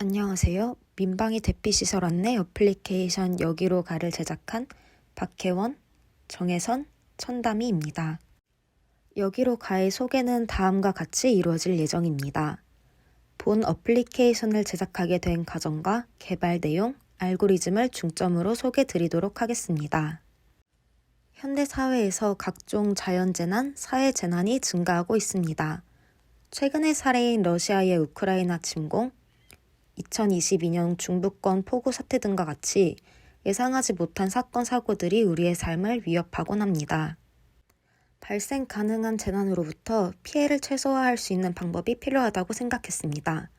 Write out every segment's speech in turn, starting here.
안녕하세요. 민방위 대피시설 안내 어플리케이션 여기로 가를 제작한 박혜원, 정혜선, 천담이입니다. 여기로 가의 소개는 다음과 같이 이루어질 예정입니다. 본 어플리케이션을 제작하게 된 과정과 개발 내용, 알고리즘을 중점으로 소개 드리도록 하겠습니다. 현대 사회에서 각종 자연재난, 사회재난이 증가하고 있습니다. 최근의 사례인 러시아의 우크라이나 침공, 2022년 중부권 폭우 사태 등과 같이 예상하지 못한 사건, 사고들이 우리의 삶을 위협하곤 합니다. 발생 가능한 재난으로부터 피해를 최소화할 수 있는 방법이 필요하다고 생각했습니다.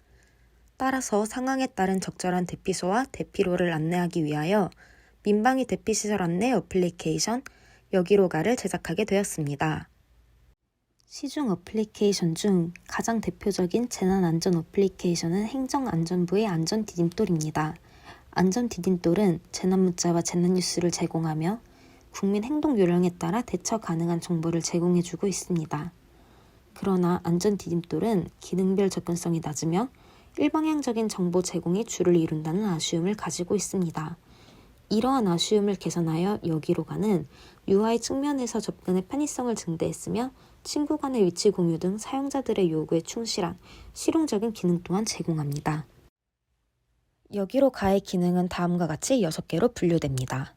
따라서 상황에 따른 적절한 대피소와 대피로를 안내하기 위하여 민방위 대피시설 안내 어플리케이션 여기로 가를 제작하게 되었습니다. 시중 어플리케이션 중 가장 대표적인 재난안전 어플리케이션은 행정안전부의 안전디딤돌입니다. 안전디딤돌은 재난문자와 재난뉴스를 제공하며 국민 행동 요령에 따라 대처 가능한 정보를 제공해주고 있습니다. 그러나 안전디딤돌은 기능별 접근성이 낮으며 일방향적인 정보 제공이 주를 이룬다는 아쉬움을 가지고 있습니다. 이러한 아쉬움을 개선하여 여기로 가는 UI 측면에서 접근의 편의성을 증대했으며 친구 간의 위치 공유 등 사용자들의 요구에 충실한 실용적인 기능 또한 제공합니다. 여기로 가의 기능은 다음과 같이 6개로 분류됩니다.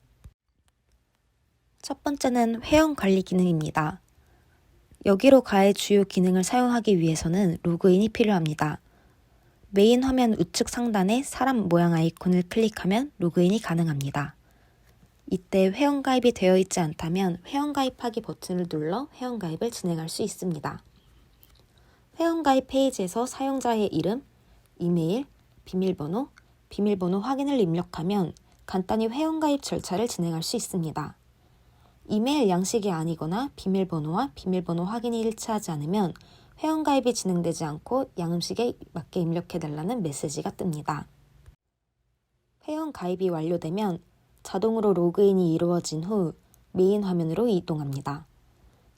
첫 번째는 회원 관리 기능입니다. 여기로 가의 주요 기능을 사용하기 위해서는 로그인이 필요합니다. 메인 화면 우측 상단에 사람 모양 아이콘을 클릭하면 로그인이 가능합니다. 이때 회원가입이 되어 있지 않다면 회원가입하기 버튼을 눌러 회원가입을 진행할 수 있습니다. 회원가입 페이지에서 사용자의 이름, 이메일, 비밀번호, 비밀번호 확인을 입력하면 간단히 회원가입 절차를 진행할 수 있습니다. 이메일 양식이 아니거나 비밀번호와 비밀번호 확인이 일치하지 않으면 회원가입이 진행되지 않고 양음식에 맞게 입력해달라는 메시지가 뜹니다. 회원가입이 완료되면 자동으로 로그인이 이루어진 후 메인 화면으로 이동합니다.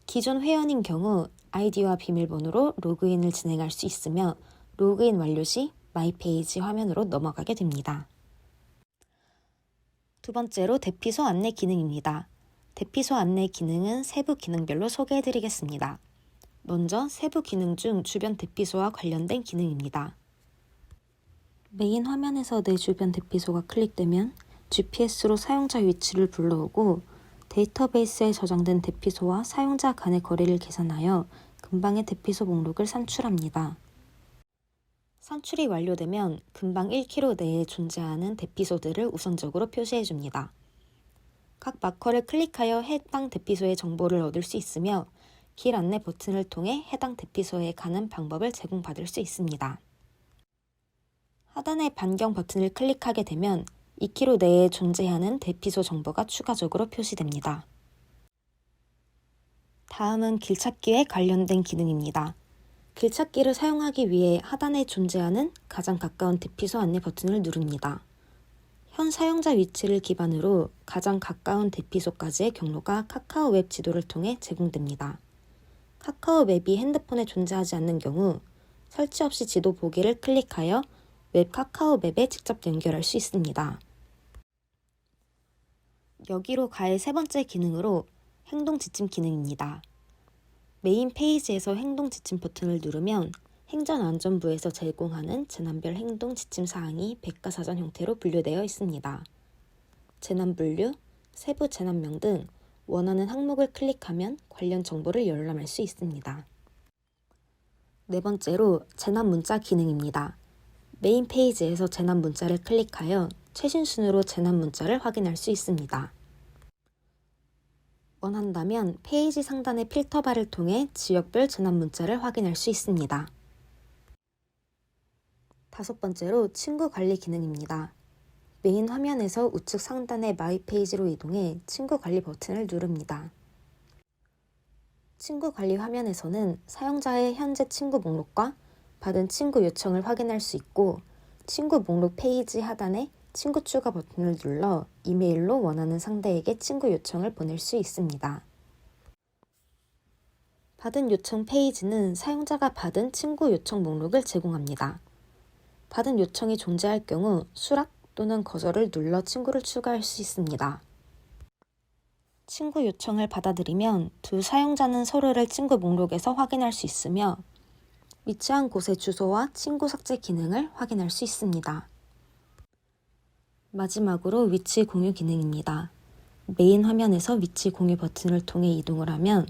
기존 회원인 경우 아이디와 비밀번호로 로그인을 진행할 수 있으며 로그인 완료 시 마이 페이지 화면으로 넘어가게 됩니다. 두 번째로 대피소 안내 기능입니다. 대피소 안내 기능은 세부 기능별로 소개해 드리겠습니다. 먼저 세부 기능 중 주변 대피소와 관련된 기능입니다. 메인 화면에서 내 주변 대피소가 클릭되면 GPS로 사용자 위치를 불러오고 데이터베이스에 저장된 대피소와 사용자 간의 거리를 계산하여 근방의 대피소 목록을 산출합니다. 산출이 완료되면 근방 1km 내에 존재하는 대피소들을 우선적으로 표시해 줍니다. 각 마커를 클릭하여 해당 대피소의 정보를 얻을 수 있으며 길 안내 버튼을 통해 해당 대피소에 가는 방법을 제공받을 수 있습니다. 하단의 반경 버튼을 클릭하게 되면 2km 내에 존재하는 대피소 정보가 추가적으로 표시됩니다. 다음은 길찾기에 관련된 기능입니다. 길찾기를 사용하기 위해 하단에 존재하는 가장 가까운 대피소 안내 버튼을 누릅니다. 현 사용자 위치를 기반으로 가장 가까운 대피소까지의 경로가 카카오 웹 지도를 통해 제공됩니다. 카카오 맵이 핸드폰에 존재하지 않는 경우 설치 없이 지도 보기를 클릭하여 웹 카카오 맵에 직접 연결할 수 있습니다. 여기로 갈세 번째 기능으로 행동 지침 기능입니다. 메인 페이지에서 행동 지침 버튼을 누르면 행정안전부에서 제공하는 재난별 행동 지침 사항이 백과사전 형태로 분류되어 있습니다. 재난 분류, 세부 재난명 등 원하는 항목을 클릭하면 관련 정보를 열람할 수 있습니다. 네 번째로 재난 문자 기능입니다. 메인 페이지에서 재난 문자를 클릭하여 최신 순으로 재난 문자를 확인할 수 있습니다. 원한다면 페이지 상단의 필터바를 통해 지역별 재난 문자를 확인할 수 있습니다. 다섯 번째로 친구 관리 기능입니다. 메인 화면에서 우측 상단의 마이 페이지로 이동해 친구 관리 버튼을 누릅니다. 친구 관리 화면에서는 사용자의 현재 친구 목록과 받은 친구 요청을 확인할 수 있고 친구 목록 페이지 하단에 친구 추가 버튼을 눌러 이메일로 원하는 상대에게 친구 요청을 보낼 수 있습니다. 받은 요청 페이지는 사용자가 받은 친구 요청 목록을 제공합니다. 받은 요청이 존재할 경우 수락 또는 거절을 눌러 친구를 추가할 수 있습니다. 친구 요청을 받아들이면 두 사용자는 서로를 친구 목록에서 확인할 수 있으며 위치한 곳의 주소와 친구 삭제 기능을 확인할 수 있습니다. 마지막으로 위치 공유 기능입니다. 메인 화면에서 위치 공유 버튼을 통해 이동을 하면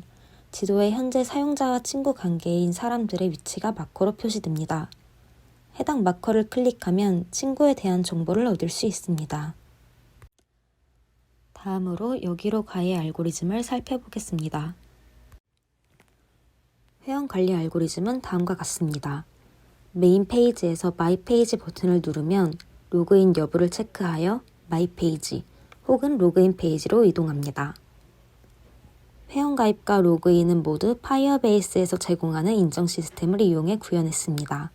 지도에 현재 사용자와 친구 관계인 사람들의 위치가 마커로 표시됩니다. 해당 마커를 클릭하면 친구에 대한 정보를 얻을 수 있습니다. 다음으로 여기로 가의 알고리즘을 살펴보겠습니다. 회원 관리 알고리즘은 다음과 같습니다. 메인 페이지에서 마이 페이지 버튼을 누르면 로그인 여부를 체크하여 마이 페이지 혹은 로그인 페이지로 이동합니다. 회원 가입과 로그인은 모두 파이어베이스에서 제공하는 인정 시스템을 이용해 구현했습니다.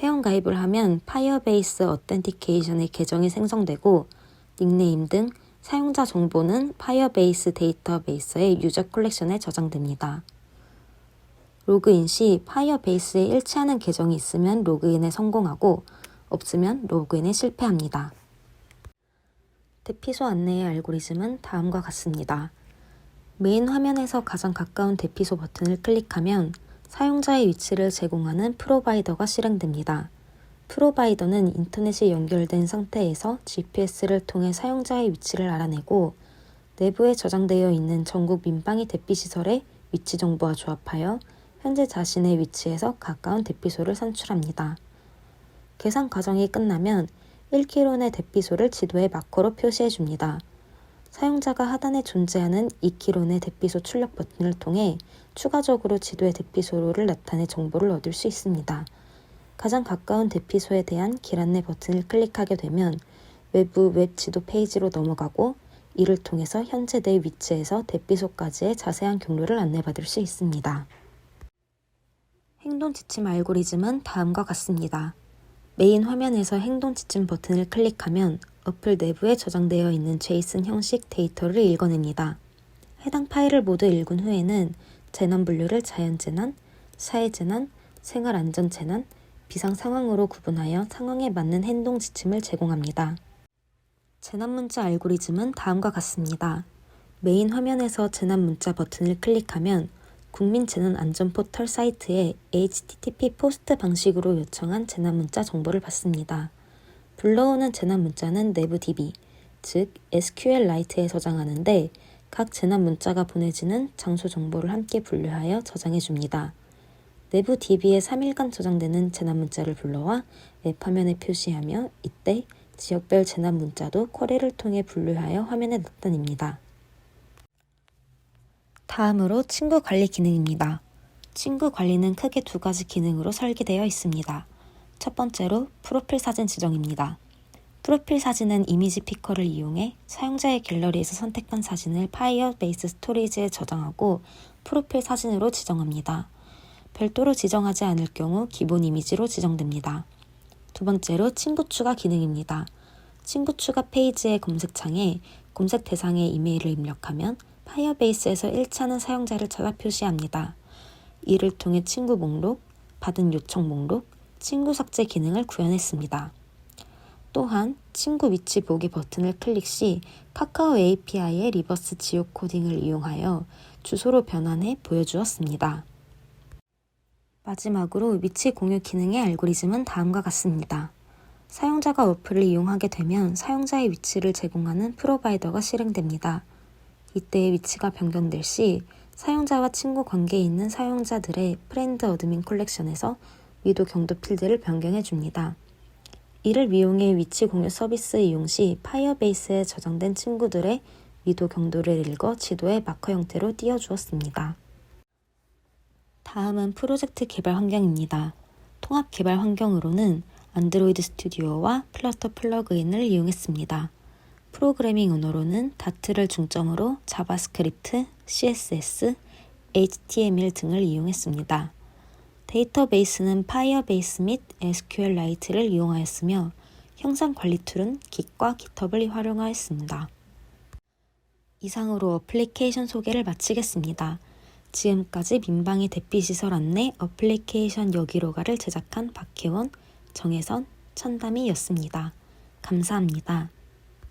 회원 가입을 하면 파이어베이스 어텐티케이션의 계정이 생성되고 닉네임 등 사용자 정보는 파이어베이스 데이터베이스의 유저 콜렉션에 저장됩니다. 로그인 시 파이어베이스에 일치하는 계정이 있으면 로그인에 성공하고 없으면 로그인에 실패합니다. 대피소 안내의 알고리즘은 다음과 같습니다. 메인 화면에서 가장 가까운 대피소 버튼을 클릭하면 사용자의 위치를 제공하는 프로바이더가 실행됩니다. 프로바이더는 인터넷이 연결된 상태에서 GPS를 통해 사용자의 위치를 알아내고 내부에 저장되어 있는 전국 민방위 대피시설의 위치 정보와 조합하여 현재 자신의 위치에서 가까운 대피소를 산출합니다. 계산 과정이 끝나면 1km 내 대피소를 지도에 마커로 표시해 줍니다. 사용자가 하단에 존재하는 2km 내 대피소 출력 버튼을 통해 추가적으로 지도의 대피소를 나타내 정보를 얻을 수 있습니다. 가장 가까운 대피소에 대한 길 안내 버튼을 클릭하게 되면 외부 웹 지도 페이지로 넘어가고 이를 통해서 현재 내 위치에서 대피소까지의 자세한 경로를 안내받을 수 있습니다. 행동 지침 알고리즘은 다음과 같습니다. 메인 화면에서 행동 지침 버튼을 클릭하면 어플 내부에 저장되어 있는 제이슨 형식 데이터를 읽어냅니다. 해당 파일을 모두 읽은 후에는 재난 분류를 자연 재난, 사회 재난, 생활 안전 재난, 비상 상황으로 구분하여 상황에 맞는 행동 지침을 제공합니다. 재난 문자 알고리즘은 다음과 같습니다. 메인 화면에서 재난 문자 버튼을 클릭하면 국민 재난 안전 포털 사이트에 HTTP 포스트 방식으로 요청한 재난 문자 정보를 받습니다. 불러오는 재난 문자는 내부 DB, 즉 SQLite에 저장하는데 각 재난 문자가 보내지는 장소 정보를 함께 분류하여 저장해 줍니다. 내부 DB에 3일간 저장되는 재난 문자를 불러와 웹 화면에 표시하며 이때 지역별 재난 문자도 쿼리를 통해 분류하여 화면에 나타냅니다. 다음으로 친구 관리 기능입니다. 친구 관리는 크게 두 가지 기능으로 설계되어 있습니다. 첫 번째로 프로필 사진 지정입니다. 프로필 사진은 이미지 피커를 이용해 사용자의 갤러리에서 선택한 사진을 파이어 베이스 스토리지에 저장하고 프로필 사진으로 지정합니다. 별도로 지정하지 않을 경우 기본 이미지로 지정됩니다. 두 번째로 친구 추가 기능입니다. 친구 추가 페이지의 검색창에 검색 대상의 이메일을 입력하면 파이어베이스에서 일치하는 사용자를 찾아 표시합니다. 이를 통해 친구 목록, 받은 요청 목록, 친구 삭제 기능을 구현했습니다. 또한 친구 위치 보기 버튼을 클릭 시 카카오 API의 리버스 지오 코딩을 이용하여 주소로 변환해 보여주었습니다. 마지막으로 위치 공유 기능의 알고리즘은 다음과 같습니다. 사용자가 어플을 이용하게 되면 사용자의 위치를 제공하는 프로바이더가 실행됩니다. 이때의 위치가 변경될 시 사용자와 친구 관계에 있는 사용자들의 프렌드 어드민 콜렉션에서 위도 경도 필드를 변경해 줍니다. 이를 이용해 위치 공유 서비스 이용 시 파이어베이스에 저장된 친구들의 위도 경도를 읽어 지도에 마커 형태로 띄워주었습니다. 다음은 프로젝트 개발 환경입니다. 통합 개발 환경으로는 안드로이드 스튜디오와 플러터 플러그인을 이용했습니다. 프로그래밍 언어로는 다트를 중점으로 자바스크립트, CSS, HTML 등을 이용했습니다. 데이터베이스는 파이어베이스 및 SQLite를 이용하였으며 형상 관리 툴은 Git과 GitHub을 활용하였습니다. 이상으로 어플리케이션 소개를 마치겠습니다. 지금까지 민방위 대피시설 안내 어플리케이션 여기로가를 제작한 박혜원, 정혜선, 천담이였습니다. 감사합니다.